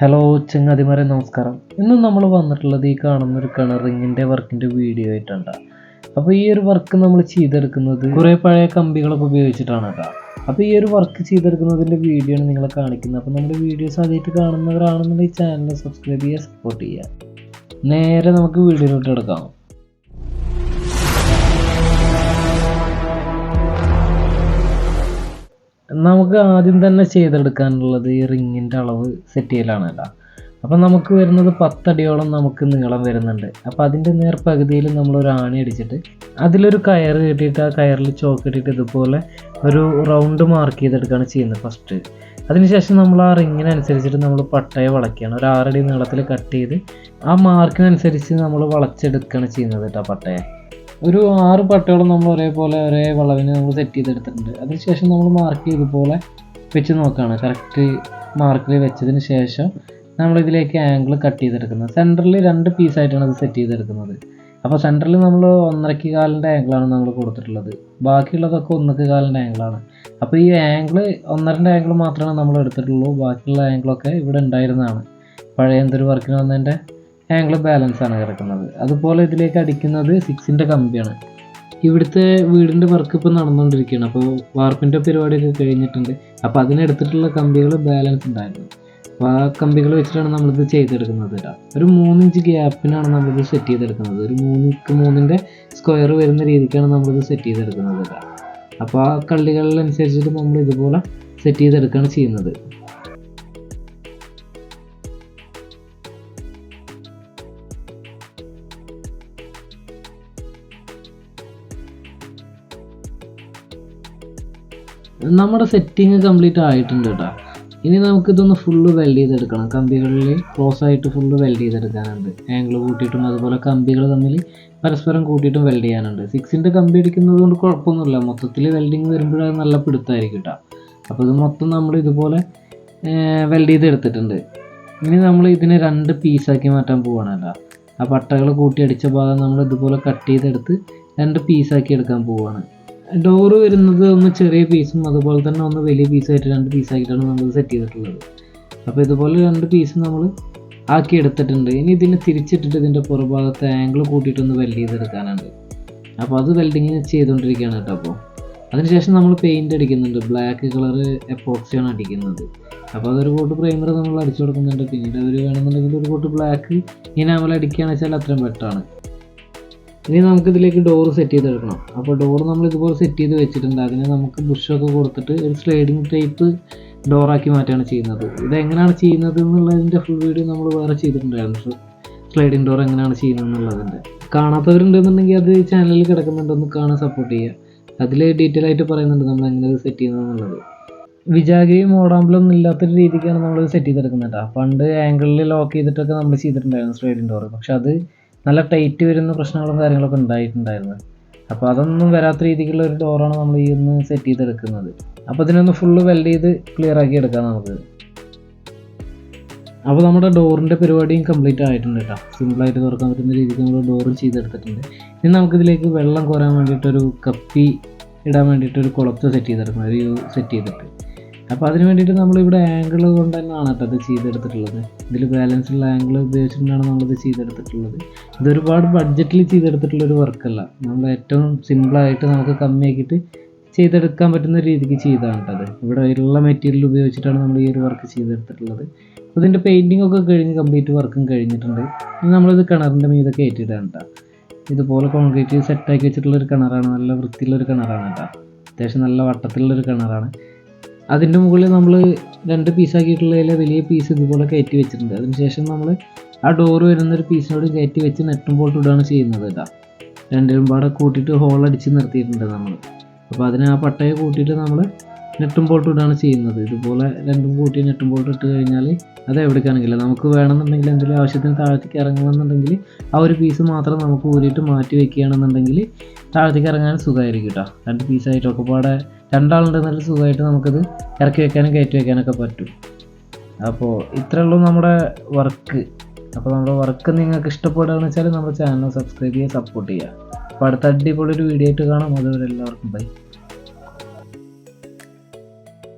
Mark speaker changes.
Speaker 1: Hello ചങ്ങാതിമാരെ നമസ്കാരം. ഇന്ന് നമ്മൾ വന്നിട്ടുള്ളത് ഈ കാണുന്ന ഒരു കിണറിങ്ങിന്റെ വർക്കിന്റെ വീഡിയോ ആയിട്ടുണ്ട് അപ്പോൾ ഈ ഒരു വർക്ക് നമ്മൾ ചെയ്തെടുക്കുന്നത് കുറേ പഴയ കമ്പികളൊക്കെ ഉപയോഗിച്ചിട്ടാണ് കേട്ടോ അപ്പോൾ ഈ ഒരു വർക്ക് ചെയ്തെടുക്കുന്നതിന്റെ വീഡിയോ ആണ് നിങ്ങളെ കാണിക്കുന്നത്. അപ്പോൾ നമ്മുടെ വീഡിയോസ് ആദ്യമായിട്ട് കാണുന്നവരാണെന്നുണ്ടെങ്കിൽ ചാനൽ സബ്സ്ക്രൈബ് ചെയ്യുക സപ്പോർട്ട് ചെയ്യുക. നേരെ നമുക്ക് വീഡിയോയിലോട്ട് എടുക്കാം നമുക്ക് ആദ്യം തന്നെ ചെയ്തെടുക്കാനുള്ളത് ഈ റിങ്ങിന്റെ അളവ് സെറ്റ് ചെയ്യലാണ് കേട്ടോ അപ്പം നമുക്ക് വരുന്നത് പത്തടിയോളം നമുക്ക് നീളം വരുന്നുണ്ട്. അപ്പം അതിന്റെ നേർ പകുതിയിൽ നമ്മൾ ഒരു ആണി അടിച്ചിട്ട് അതിലൊരു കയർ കെട്ടിയിട്ട് ആ കയറിൽ ചോക്ക് കെട്ടിയിട്ട് ഇതുപോലെ ഒരു റൗണ്ട് മാർക്ക് ചെയ്തെടുക്കുകയാണ് ചെയ്യുന്നത് ഫസ്റ്റ് അതിനുശേഷം നമ്മൾ ആ റിങ്ങിനനുസരിച്ചിട്ട് നമ്മൾ പട്ടയ വളയ്ക്കുകയാണ്. ഒരു ആറടി നീളത്തിൽ കട്ട് ചെയ്ത് ആ മാർക്കിനനുസരിച്ച് നമ്മൾ വളച്ചെടുക്കുകയാണ് ചെയ്യുന്നത് കേട്ടോ പട്ടയെ. ഒരു ആറ് പട്ടയോളം നമ്മൾ ഒരേപോലെ ഒരേ വളവിന് നമ്മൾ സെറ്റ് ചെയ്തെടുത്തിട്ടുണ്ട്. അതിനുശേഷം നമ്മൾ മാർക്ക് ചെയ്തപോലെ വെച്ച് നോക്കുകയാണ് കറക്റ്റ് മാർക്കിൽ വെച്ചതിന് ശേഷം നമ്മൾ ഇതിലേക്ക് ആംഗിൾ കട്ട് ചെയ്തെടുക്കുന്നത്. സെന്ററിൽ രണ്ട് പീസായിട്ടാണ് അത് സെറ്റ് ചെയ്തെടുക്കുന്നത്. അപ്പോൾ സെന്ററിൽ നമ്മൾ ഒന്നരക്ക് കാലിന്റെ ആംഗിളാണ് നമ്മൾ കൊടുത്തിട്ടുള്ളത്. ബാക്കിയുള്ളതൊക്കെ ഒന്നക്ക് കാലിന്റെ ആംഗിളാണ് അപ്പോൾ ഈ ആംഗിൾ ഒന്നരന്റെ ആംഗിൾ മാത്രമാണ് നമ്മൾ എടുത്തിട്ടുള്ളൂ. ബാക്കിയുള്ള ആംഗിളൊക്കെ ഇവിടെ ഉണ്ടായിരുന്നതാണ്. പഴയ എന്തൊരു വർക്കിന് വന്നതിന്റെ ആംഗിൾ ബാലൻസ് ആണ് കിടക്കുന്നത്. അതുപോലെ ഇതിലേക്ക് അടിക്കുന്നത് സിക്സിന്റെ കമ്പിയാണ്. ഇവിടുത്തെ വീടിന്റെ വർക്ക് ഇപ്പോൾ നടന്നുകൊണ്ടിരിക്കുകയാണ് അപ്പോൾ വാർപ്പിന്റെ പരിപാടിയൊക്കെ കഴിഞ്ഞിട്ടുണ്ട്. അപ്പോൾ അതിനെടുത്തിട്ടുള്ള കമ്പികൾ ബാലൻസ് ഉണ്ടായിരുന്നു. അപ്പോൾ ആ കമ്പികൾ വെച്ചിട്ടാണ് നമ്മളിത് ചെയ്തെടുക്കുന്നത് കേട്ടോ. ഒരു മൂന്നിഞ്ച് ഗ്യാപ്പിനാണ് നമ്മളിത് സെറ്റ് ചെയ്തെടുക്കുന്നത്. ഒരു മൂന്നിക്ക് മൂന്നിന്റെ സ്ക്വയർ വരുന്ന രീതിക്കാണ് നമ്മളിത് സെറ്റ് ചെയ്തെടുക്കുന്നത് കേട്ടോ. അപ്പോൾ ആ കള്ളികളിലനുസരിച്ചിട്ട് നമ്മൾ ഇതുപോലെ സെറ്റ് ചെയ്തെടുക്കുകയാണ് ചെയ്യുന്നത്. നമ്മുടെ സെറ്റിങ് കംപ്ലീറ്റ് ആയിട്ടുണ്ട് കേട്ടോ ഇനി നമുക്കിതൊന്ന് ഫുള്ള് വെൽഡ് ചെയ്തെടുക്കണം. കമ്പികളിൽ ക്ലോസ് ആയിട്ട് ഫുള്ള് വെൽഡ് ചെയ്തെടുക്കാനുണ്ട്. ആംഗിൾ കൂട്ടിയിട്ടും അതുപോലെ കമ്പികൾ തമ്മിൽ പരസ്പരം കൂട്ടിയിട്ടും വെൽഡ് ചെയ്യാനുണ്ട്. സിക്സിന്റെ കമ്പി അടിക്കുന്നത് കൊണ്ട് കുഴപ്പമൊന്നുമില്ല. മൊത്തത്തിൽ വെൽഡിങ് വരുമ്പോഴത് നല്ല പിടുത്തമായിരിക്കും കേട്ടോ അപ്പോൾ ഇത് മൊത്തം നമ്മൾ ഇതുപോലെ വെൽഡ് ചെയ്തെടുത്തിട്ടുണ്ട്. ഇനി നമ്മൾ ഇതിനെ രണ്ട് പീസാക്കി മാറ്റാൻ പോവുകയാണല്ലോ ആ പട്ടകൾ കൂട്ടി അടിച്ച ഭാഗം നമ്മൾ ഇതുപോലെ കട്ട് ചെയ്തെടുത്ത് രണ്ട് പീസാക്കി എടുക്കാൻ പോവുകയാണ് ഡോറ് വരുന്നത് ഒന്ന് ചെറിയ പീസും അതുപോലെ തന്നെ ഒന്ന് വലിയ പീസായിട്ട് രണ്ട് പീസാക്കിയിട്ടാണ് നമ്മൾ സെറ്റ് ചെയ്തിട്ടുള്ളത്. അപ്പോൾ ഇതുപോലെ രണ്ട് പീസ് നമ്മൾ ആക്കി എടുത്തിട്ടുണ്ട്. ഇനി ഇതിനെ തിരിച്ചിട്ടിട്ട് ഇതിന്റെ പുറഭാഗത്തെ ആംഗിൾ കൂട്ടിയിട്ടൊന്ന് വെൽഡ് ചെയ്തെടുക്കാനുണ്ട്. അപ്പോൾ അത് വെൽഡിങ് ചെയ്തുകൊണ്ടിരിക്കുകയാണ് കേട്ടോ അപ്പോൾ അതിനുശേഷം നമ്മൾ പെയിന്റ് അടിക്കുന്നുണ്ട്. ബ്ലാക്ക് കളർ എപ്പോക്സിയാണ് അടിക്കുന്നത്. അപ്പോൾ അതൊരു കോട്ട് പ്രൈമർ നമ്മൾ അടിച്ചു കൊടുക്കുന്നുണ്ട്. പിന്നീട് അവർ വേണമെന്നുണ്ടെങ്കിൽ ഒരു കോട്ട് ബ്ലാക്ക് ഇനി നമ്മൾ അടിക്കുകയാണെന്ന് വെച്ചാൽ അത്രയും ബെറ്ററാണ് ഇനി നമുക്ക് ഇതിലേക്ക് ഡോർ സെറ്റ് ചെയ്തെടുക്കണം. അപ്പോൾ ഡോർ നമ്മൾ ഇതുപോലെ സെറ്റ് ചെയ്ത് വെച്ചിട്ടുണ്ട്. അതിന് നമുക്ക് ബുഷൊക്കെ കൊടുത്തിട്ട് ഒരു സ്ലൈഡിങ് ടൈപ്പ് ഡോറാക്കി മാറ്റുകയാണ് ചെയ്യുന്നത്. ഇതെങ്ങനെയാണ് ചെയ്യുന്നത് എന്നുള്ളതിന്റെ ഫുൾ വീഡിയോ നമ്മൾ വേറെ ചെയ്തിട്ടുണ്ടായിരുന്നു. സ്ലൈഡിങ് ഡോർ എങ്ങനെയാണ് ചെയ്യുന്നത് എന്നുള്ളതിന്റെ കാണാത്തവരുണ്ടെന്നുണ്ടെങ്കിൽ അത് ചാനലിൽ കിടക്കുന്നുണ്ടെന്ന് കാണാൻ സപ്പോർട്ട് ചെയ്യുക. അതിൽ ഡീറ്റെയിൽ ആയിട്ട് പറയുന്നുണ്ട് നമ്മൾ എങ്ങനെ സെറ്റ് ചെയ്യുന്നത് എന്നുള്ളത്. ഓടാമ്പലും ഒന്നും ഇല്ലാത്തൊരു രീതിക്കാണ് നമ്മൾ സെറ്റ് ചെയ്തെടുക്കുന്നത് പണ്ട് ആംഗിളിൽ ലോക്ക് ചെയ്തിട്ടൊക്കെ നമ്മൾ ചെയ്തിട്ടുണ്ടായിരുന്നു സ്ലൈഡിങ് ഡോർ പക്ഷെ അത് നല്ല ടൈറ്റ് വരുന്ന പ്രശ്നങ്ങളും കാര്യങ്ങളൊക്കെ ഉണ്ടായിട്ടുണ്ടായിരുന്നു. അപ്പോൾ അതൊന്നും വരാത്ത രീതിക്കുള്ള ഒരു ഡോറാണ് നമ്മൾ ഈ ഒന്ന് സെറ്റ് ചെയ്തെടുക്കുന്നത്. അപ്പോൾ ഇതിനൊന്ന് ഫുള്ള് വെൽഡ് ചെയ്ത് ക്ലിയർ ആക്കി എടുക്കാം നമുക്ക്. അപ്പോൾ നമ്മുടെ ഡോറിന്റെ പരിപാടിയും കംപ്ലീറ്റ് ആയിട്ടുണ്ട് കേട്ടോ സിമ്പിളായിട്ട് തുറക്കാൻ പറ്റുന്ന രീതിക്ക് നമ്മൾ ഡോറും ചെയ്തെടുത്തിട്ടുണ്ട്. ഇനി നമുക്കിതിലേക്ക് വെള്ളം കോരാൻ വേണ്ടിയിട്ടൊരു കപ്പി ഇടാൻ വേണ്ടിയിട്ടൊരു കുളത്ത് സെറ്റ് ചെയ്തെടുക്കണം. ഒരു സെറ്റ് ചെയ്തിട്ട്. അപ്പോൾ അതിന് വേണ്ടിയിട്ട് നമ്മളിവിടെ ആംഗിൾ കൊണ്ട് തന്നെയാണ് ഇത് ചെയ്തെടുത്തിട്ടുള്ളത്. ഇതിൽ ബാലൻസ് ഉള്ള ആംഗിൾ ഉപയോഗിച്ചിട്ടാണ് നമ്മളിത് ചെയ്തെടുത്തിട്ടുള്ളത്. ഇതൊരുപാട് ബഡ്ജറ്റിൽ ചെയ്തെടുത്തിട്ടുള്ള ഒരു വർക്കല്ല നമ്മൾ ഏറ്റവും സിമ്പിളായിട്ട് നമുക്ക് കമ്മിയാക്കിയിട്ട് ചെയ്തെടുക്കാൻ പറ്റുന്ന രീതിക്ക് ചെയ്താണ് കേട്ടത് ഇവിടെ ഉള്ള മെറ്റീരിയൽ ഉപയോഗിച്ചിട്ടാണ് നമ്മൾ ഈ ഒരു വർക്ക് ചെയ്തെടുത്തിട്ടുള്ളത്. അപ്പോൾ ഇതിന്റെ പെയിന്റിംഗ് ഒക്കെ കഴിഞ്ഞ് കംപ്ലീറ്റ് വർക്കും കഴിഞ്ഞിട്ടുണ്ട്. ഇനി നമ്മളിത് കിണറിന്റെ മീതെ കയറ്റിയിടാണ് കേട്ടോ. ഇതുപോലെ കോൺക്രീറ്റ് സെറ്റാക്കി വെച്ചിട്ടുള്ള ഒരു കിണറാണ്. നല്ല വൃത്തിയുള്ള ഒരു കിണറാണ് കേട്ടോ. അത്യാവശ്യം നല്ല വട്ടത്തിലുള്ള ഒരു കിണറാണ്. അതിന്റെ മുകളിൽ നമ്മൾ രണ്ട് പീസാക്കിയിട്ടുള്ളതിലെ വലിയ പീസ് ഇതുപോലെ കയറ്റി വെച്ചിട്ടുണ്ട്. അതിനുശേഷം നമ്മൾ ആ ഡോറ് വരുന്ന ഒരു പീസിനോട് കയറ്റി വെച്ച് നെറ്റും പോട്ട് ഇടുകയാണ് ചെയ്യുന്നത് കേട്ടോ. രണ്ടിലും പാടെ കൂട്ടിയിട്ട് ഹോൾ അടിച്ച് നിർത്തിയിട്ടുണ്ട് നമ്മൾ അപ്പോൾ അതിന് ആ പട്ടയെ കൂട്ടിയിട്ട് നമ്മൾ നെട്ടും ബോൾട്ടും ഇടാണ് ചെയ്യുന്നത്. ഇതുപോലെ രണ്ടും കൂട്ടി നെട്ടും ബോൾട്ട് ഇട്ട് കഴിഞ്ഞാൽ അത് എവിടേക്കാണെങ്കിലും നമുക്ക് വേണമെന്നുണ്ടെങ്കിൽ എന്തെങ്കിലും ആവശ്യത്തിന് താഴത്തേക്ക് ഇറങ്ങണമെന്നുണ്ടെങ്കിൽ ആ ഒരു പീസ് മാത്രം നമുക്ക് ഊരിയിട്ട് മാറ്റി വെക്കുകയാണെന്നുണ്ടെങ്കിൽ താഴത്തേക്ക് ഇറങ്ങാൻ സുഖമായിരിക്കും കേട്ടോ രണ്ട് പീസായിട്ട് ഒക്കെ പാടെ നല്ല സുഖമായിട്ട് നമുക്കത് ഇറക്കി വെക്കാനും കയറ്റി വെക്കാനൊക്കെ പറ്റും. അപ്പോൾ ഇത്രയേ ഉള്ളൂ നമ്മുടെ വർക്ക് അപ്പോൾ നമ്മുടെ വർക്ക് നിങ്ങൾക്ക് ഇഷ്ടപ്പെടുകയെന്ന് വെച്ചാൽ നമ്മുടെ ചാനൽ സബ്സ്ക്രൈബ് ചെയ്യുക സപ്പോർട്ട് ചെയ്യുക. അപ്പോൾ അടുത്ത അടിപൊളി ഒരു വീഡിയോ ആയിട്ട് കാണാം. അതുവരെ എല്ലാവർക്കും ബൈ